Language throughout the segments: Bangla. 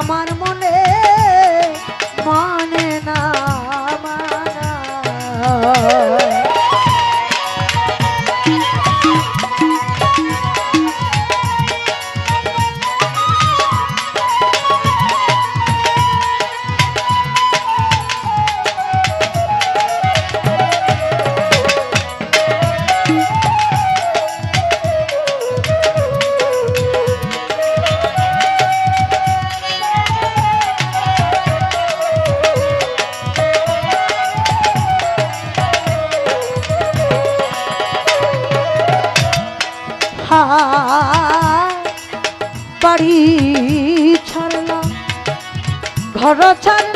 আমার মন বাড়ি ছাড়লাম ঘর ছাড়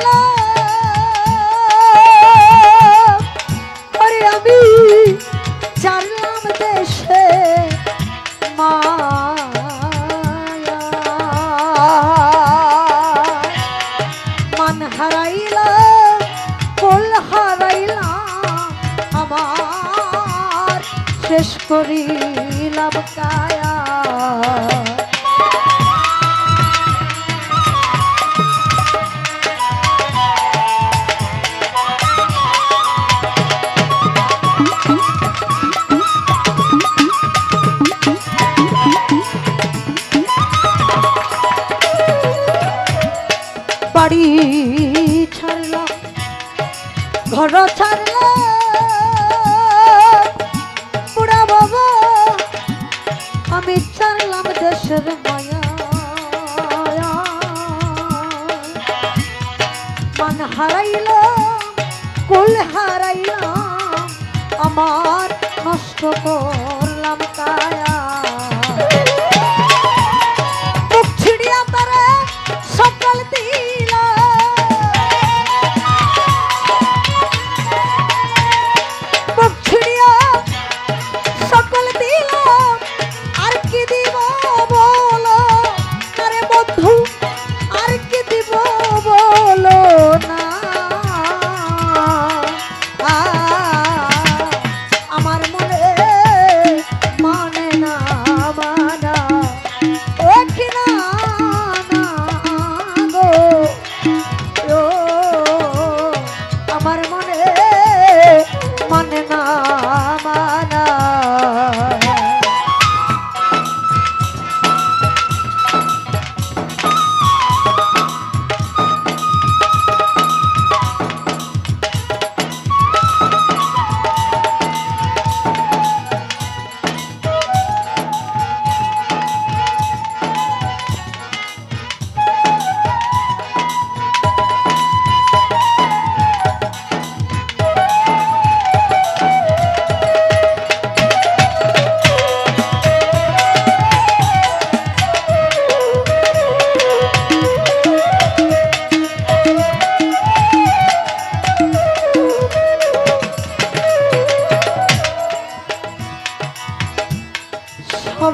বাড়ি ছাড়ল ঘর ছাড়ল। পুরা বাবা, আমি ছাড়লাম দেশের মায়া। মান হারাইল, কুল হারাইলাম, আমার নষ্ট করলাম কায়া।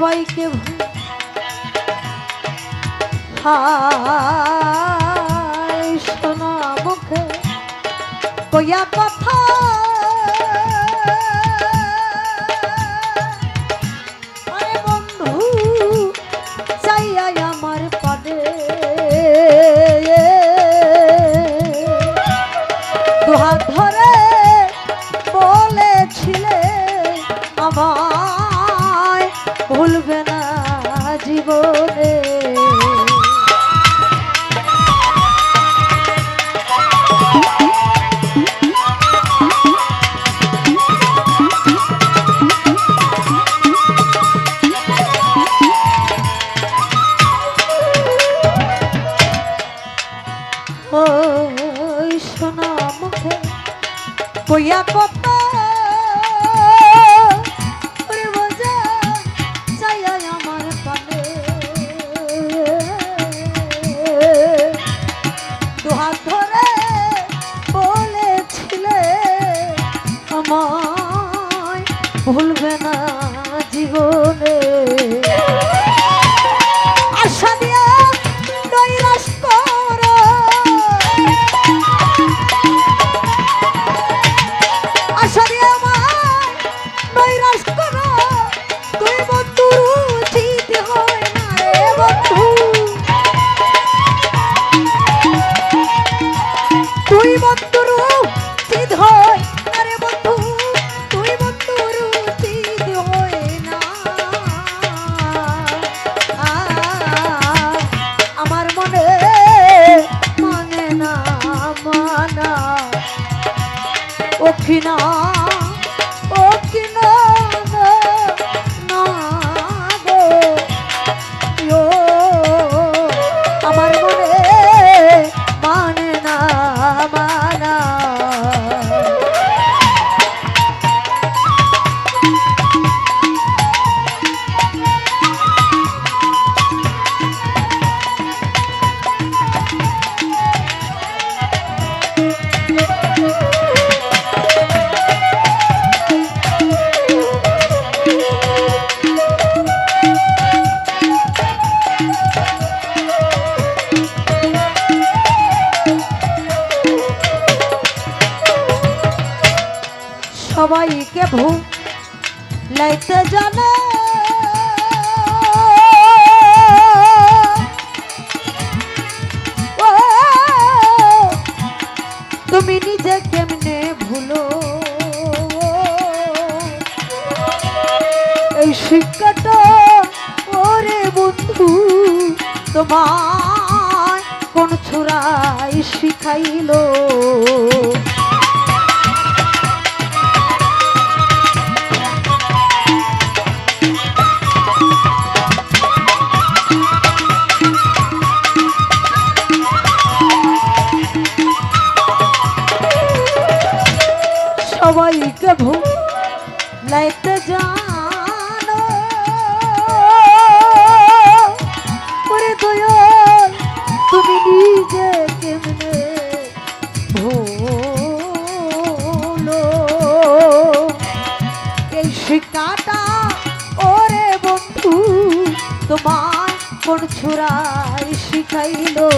সবাইকে হায় সোনা মুখে কইয়া জীবনে ওই সোনা মুখে কইয়া কথা আমায় ভুলবে না জীবনে। কিনা সবাইকে ভূ লাইতে জানে। তুমি নিজে কেমনে ভুলো? এই শিক্ষাটা ওরে বন্ধু, তোমায় কোন ছোড়াই শিখাইলো। সবাইকে ভুল লাইতে জানো। ওরে দয়াল, তুমি নিজে কেমনে ভুলো? এই শিকাটা, ওরে বন্ধু, তোমার কোন ছুরাই শিখাইলো।